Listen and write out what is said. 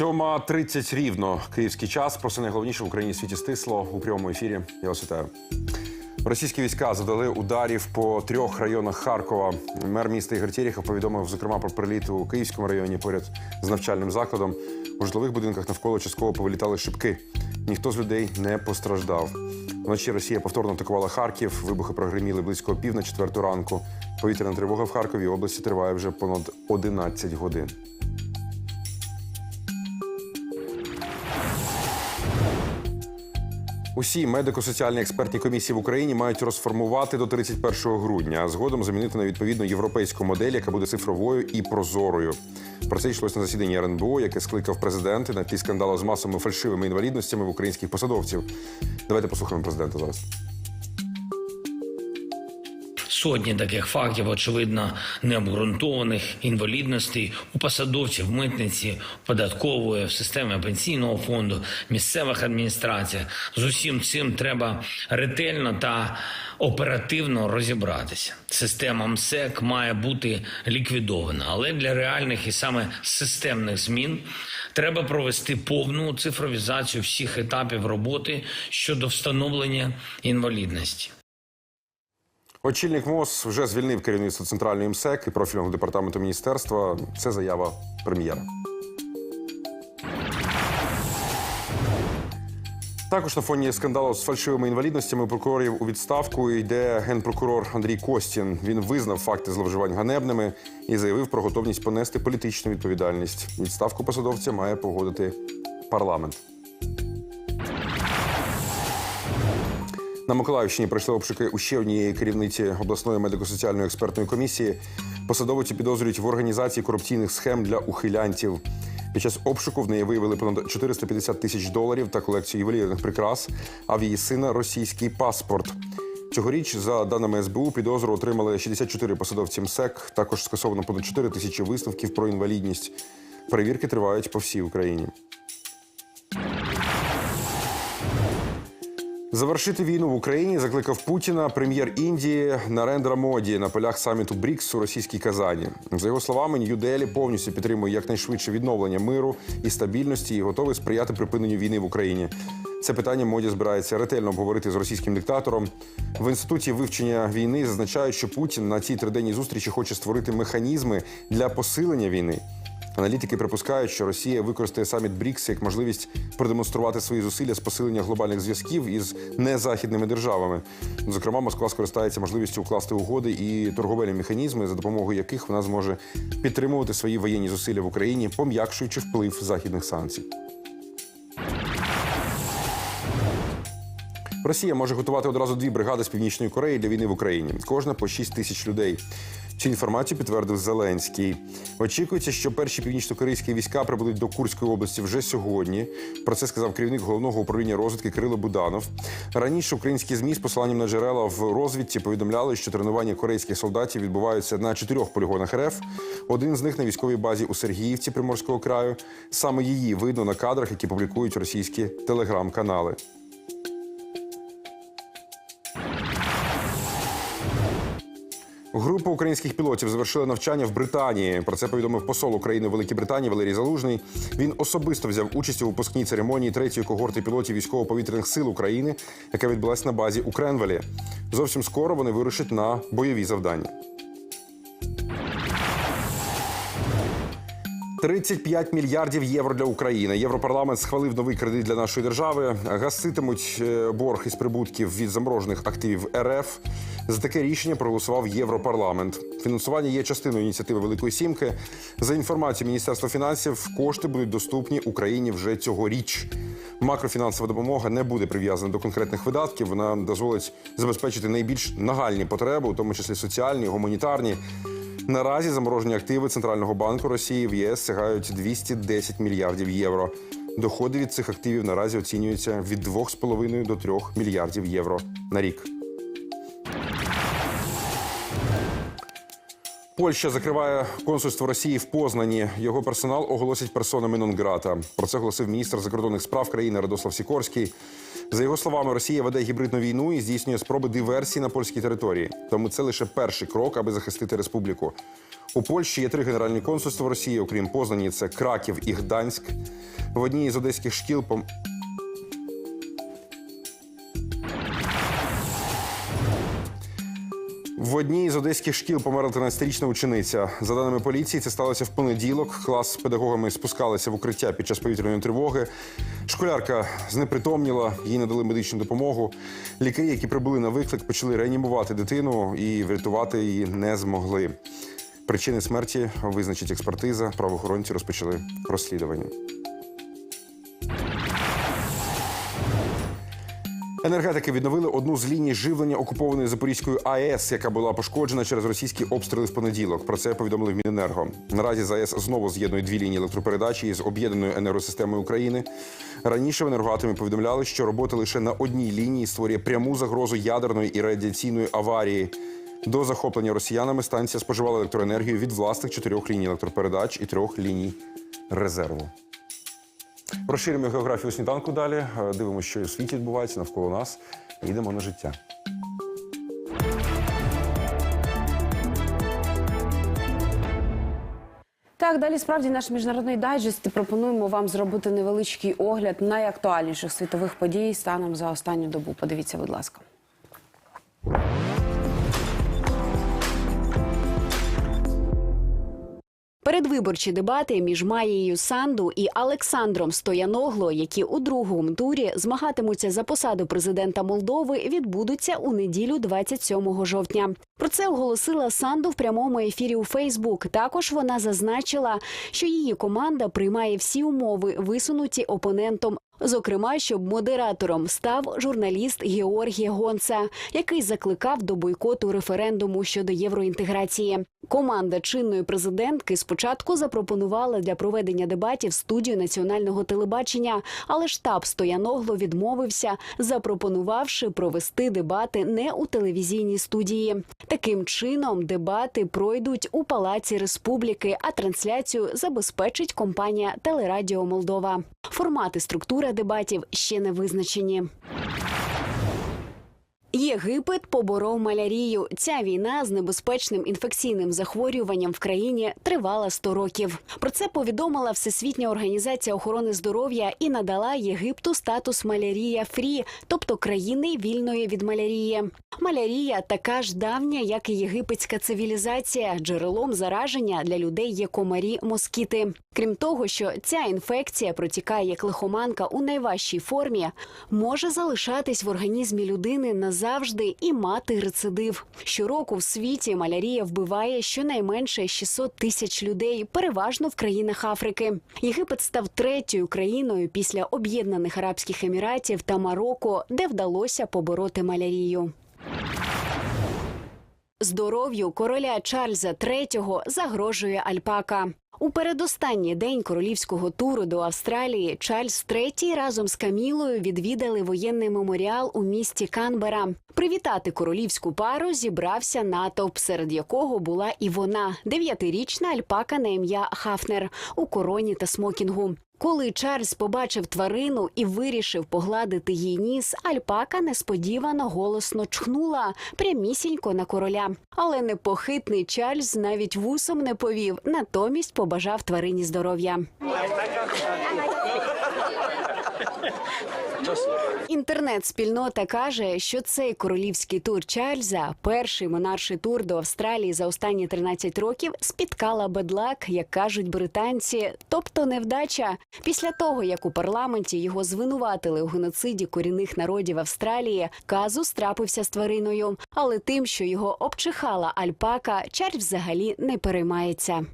7.30 рівно київський час. Про все найголовніше в Україні світі стисло у прямому ефірі. Я вас вітаю. Російські війська завдали ударів по трьох районах Харкова. Мер міста Ігор Терехов повідомив, зокрема, про приліт у Київському районі поряд з навчальним закладом. У житлових будинках навколо частково повилітали шибки. Ніхто з людей не постраждав. Вночі Росія повторно атакувала Харків. Вибухи прогреміли близько пів на четверту ранку. Повітряна тривога в Харкові області триває вже понад 11 годин. Усі медико-соціальні експертні комісії в Україні мають розформувати до 31 грудня, а згодом замінити на відповідну європейську модель, яка буде цифровою і прозорою. Про це йшлось на засіданні РНБО, яке скликав президент на тлі скандалу з масовими фальшивими інвалідностями в українських посадовців. Давайте послухаємо президента зараз. Сотні таких фактів, очевидно, необґрунтованих інвалідностей у посадовців, митниці, податкової, в системі пенсійного фонду, місцевих адміністраціях. З усім цим треба ретельно та оперативно розібратися. Система МСЕК має бути ліквідована, але для реальних і саме системних змін треба провести повну цифровізацію всіх етапів роботи щодо встановлення інвалідності. Очільник МОЗ вже звільнив керівництво центральної МСЕК і профільного департаменту міністерства. Це заява прем'єра. Також на фоні скандалу з фальшивими інвалідностями прокурорів у відставку йде генпрокурор Андрій Костін. Він визнав факти зловживань ганебними і заявив про готовність понести політичну відповідальність. Відставку посадовця має погодити парламент. На Миколаївщині пройшли обшуки у ще однієї керівниці обласної медико-соціальної експертної комісії. Посадовиці підозрюють в організації корупційних схем для ухилянтів. Під час обшуку в неї виявили понад 450 тисяч доларів та колекцію ювелірних прикрас, а в її сина російський паспорт. Цьогоріч, за даними СБУ, підозру отримали 64 посадовці МСЕК. Також скасовано понад 4 тисячі висновків про інвалідність. Перевірки тривають по всій Україні. Завершити війну в Україні закликав Путіна прем'єр Індії Нарендра Моді на полях саміту БРІКС у російській Казані. За його словами, Нью-Делі повністю підтримує якнайшвидше відновлення миру і стабільності і готовий сприяти припиненню війни в Україні. Це питання моді збирається ретельно обговорити з російським диктатором. В інституті вивчення війни зазначають, що Путін на цій триденній зустрічі хоче створити механізми для посилення війни. Аналітики припускають, що Росія використає саміт БРІКС як можливість продемонструвати свої зусилля з посилення глобальних зв'язків із незахідними державами. Зокрема, Москва скористається можливістю укласти угоди і торговельні механізми, за допомогою яких вона зможе підтримувати свої воєнні зусилля в Україні, пом'якшуючи вплив західних санкцій. Росія може готувати одразу дві бригади з північної Кореї для війни в Україні. Кожна по 6 тисяч людей. Цю інформацію підтвердив Зеленський. Очікується, що перші північно-корейські війська прибудуть до Курської області вже сьогодні. Про це сказав керівник головного управління розвідки Кирило Буданов. Раніше українські змі з посиланням на джерела в розвідці повідомляли, що тренування корейських солдатів відбуваються на чотирьох полігонах РФ. Один з них на військовій базі у Сергіївці Приморського краю. Саме її видно на кадрах, які публікують російські телеграм-канали. Група українських пілотів завершила навчання в Британії. Про це повідомив посол України Великій Британії Валерій Залужний. Він особисто взяв участь у випускній церемонії третьої когорти пілотів військово-повітряних сил України, яка відбулася на базі у Кренвелі. Зовсім скоро вони вирушать на бойові завдання. 35 мільярдів євро для України. Європарламент схвалив новий кредит для нашої держави. Гаситимуть е, борг із прибутків від заморожених активів РФ. За таке рішення проголосував Європарламент. Фінансування є частиною ініціативи Великої Сімки. За інформацією Міністерства фінансів, кошти будуть доступні Україні вже цьогоріч. Макрофінансова допомога не буде прив'язана до конкретних видатків. Вона дозволить забезпечити найбільш нагальні потреби, у тому числі соціальні, гуманітарні. Наразі заморожені активи Центрального банку Росії в ЄС сягають 210 мільярдів євро. Доходи від цих активів наразі оцінюються від 2,5 до 3 мільярдів євро на рік. Польща закриває консульство Росії в Познані. Його персонал оголосять персонами нон-грата. Про це оголосив міністр закордонних справ країни Радослав Сікорський. За його словами, Росія веде гібридну війну і здійснює спроби диверсії на польській території. Тому це лише перший крок, аби захистити республіку. У Польщі є три генеральні консульства Росії, окрім Познані, це Краків і Гданськ. В одній з одеських шкіл В одній з одеських шкіл померла 13-річна учениця. За даними поліції, це сталося в понеділок. Клас з педагогами спускалися в укриття під час повітряної тривоги. Школярка знепритомніла, їй надали медичну допомогу. Лікарі, які прибули на виклик, почали реанімувати дитину і врятувати її не змогли. Причини смерті визначить експертиза. Правоохоронці розпочали розслідування. Енергетики відновили одну з ліній живлення окупованої Запорізької АЕС, яка була пошкоджена через російські обстріли в понеділок. Про це повідомили в Міненерго. Наразі ЗАЕС знову з'єднує дві лінії електропередачі із об'єднаною енергосистемою України. Раніше в енергоатомі повідомляли, що робота лише на одній лінії створює пряму загрозу ядерної і радіаційної аварії. До захоплення росіянами станція споживала електроенергію від власних чотирьох ліній електропередач і трьох ліній резерву. Розширюємо географію сніданку далі. Е, Дивимося, що у світі відбувається навколо нас. Йдемо на життя. Так, далі справді наш міжнародний дайджест пропонуємо вам зробити невеличкий огляд найактуальніших світових подій станом за останню добу. Подивіться, будь ласка. Передвиборчі дебати між Маєю Санду і Олександром Стояногло, які у другому турі змагатимуться за посаду президента Молдови, відбудуться у неділю 27 жовтня. Про це оголосила Санду в прямому ефірі у Фейсбук. Також вона зазначила, що її команда приймає всі умови, висунуті опонентом. Зокрема, щоб модератором став журналіст Георгій Гонца, який закликав до бойкоту референдуму щодо євроінтеграції. Команда чинної президентки спочатку запропонувала для проведення дебатів студію національного телебачення, але штаб Стояногло відмовився, запропонувавши провести дебати не у телевізійній студії. Таким чином, дебати пройдуть у Палаці Республіки, а трансляцію забезпечить компанія Телерадіо Молдова. Формат і структура дебатів ще не визначені. Єгипет поборов малярію. Ця війна з небезпечним інфекційним захворюванням в країні тривала 100 років. Про це повідомила Всесвітня організація охорони здоров'я і надала Єгипту статус малярія фрі, тобто країни вільної від малярії. Малярія така ж давня, як і єгипетська цивілізація. Джерелом зараження для людей є комарі москіти. Крім того, що ця інфекція протікає як лихоманка у найважчій формі, може залишатись в організмі людини назавжди і мати рецидив. Щороку в світі малярія вбиває щонайменше 600 тисяч людей, переважно в країнах Африки. Єгипет став третьою країною після Об'єднаних Арабських Еміратів та Марокко, де вдалося побороти малярію. Здоров'ю короля Чарльза III загрожує альпака. У передостанній день королівського туру до Австралії Чарльз III разом з Камілою відвідали воєнний меморіал у місті Канбера. Привітати королівську пару зібрався натовп, серед якого була і вона, дев'ятирічна альпака на ім'я Хафнер у короні та смокінгу. Коли Чарльз побачив тварину і вирішив погладити їй ніс, альпака несподівано голосно чхнула прямісінько на короля. Але непохитний Чарльз навіть вусом не повів, натомість побажав тварині здоров'я. Інтернет-спільнота каже, що цей королівський тур Чарльза, перший монарший тур до Австралії за останні 13 років, спіткала бедлак, як кажуть британці, тобто невдача. Після того, як у парламенті його звинуватили у геноциді корінних народів Австралії, казус трапився з твариною. Але тим, що його обчихала альпака, Чарльз взагалі не переймається.